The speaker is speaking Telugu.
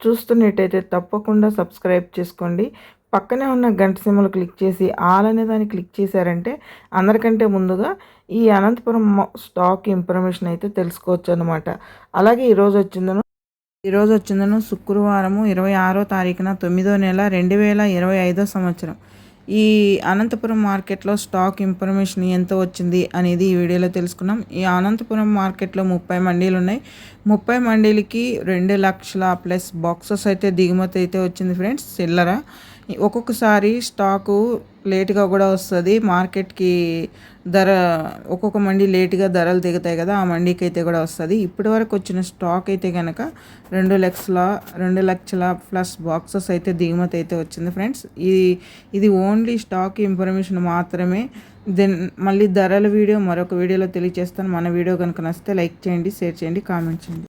చూస్తున్నట్టయితే తప్పకుండా సబ్స్క్రైబ్ చేసుకోండి. పక్కనే ఉన్న గంట సిమ్మలు క్లిక్ చేసి ఆల్ అనే దాన్ని క్లిక్ చేశారంటే అందరికంటే ముందుగా ఈ అనంతపురం స్టాక్ ఇన్ఫర్మేషన్ అయితే తెలుసుకోవచ్చు అనమాట అలాగే ఈరోజు వచ్చిందను ఈరోజు వచ్చిందను శుక్రవారము ఇరవై ఆరో తారీఖున తొమ్మిదో నెల రెండు వేల ఇరవై ఐదో సంవత్సరం. ఈ అనంతపురం మార్కెట్లో స్టాక్ ఇన్ఫర్మేషన్ ఎంత వచ్చింది అనేది ఈ వీడియోలో తెలుసుకున్నాం. ఈ అనంతపురం మార్కెట్లో ముప్పై మండీలు ఉన్నాయి. ముప్పై మండీలకి రెండు లక్షల ప్లస్ బాక్సెస్ అయితే దిగుమతి అయితే వచ్చింది ఫ్రెండ్స్. చిల్లర ఒక్కొక్కసారి స్టాకు లేటుగా కూడా వస్తుంది. మార్కెట్కి ధర ఒక్కొక్క మండి లేటుగా ధరలు దిగుతాయి కదా ఆ మండీకి అయితే కూడా వస్తుంది. ఇప్పటి వరకు వచ్చిన స్టాక్ అయితే కనుక రెండు లక్షల రెండు లక్షల ప్లస్ బాక్సెస్ అయితే దిగుమతి అయితే వచ్చింది ఫ్రెండ్స్. ఇది ఇది ఓన్లీ స్టాక్ ఇన్ఫర్మేషన్ మాత్రమే. దెన్ మళ్ళీ ధరల వీడియో మరొక వీడియోలో తెలియజేస్తాను. మన వీడియో కనుక నచ్చితే లైక్ చేయండి షేర్ చేయండి కామెంట్ చేయండి.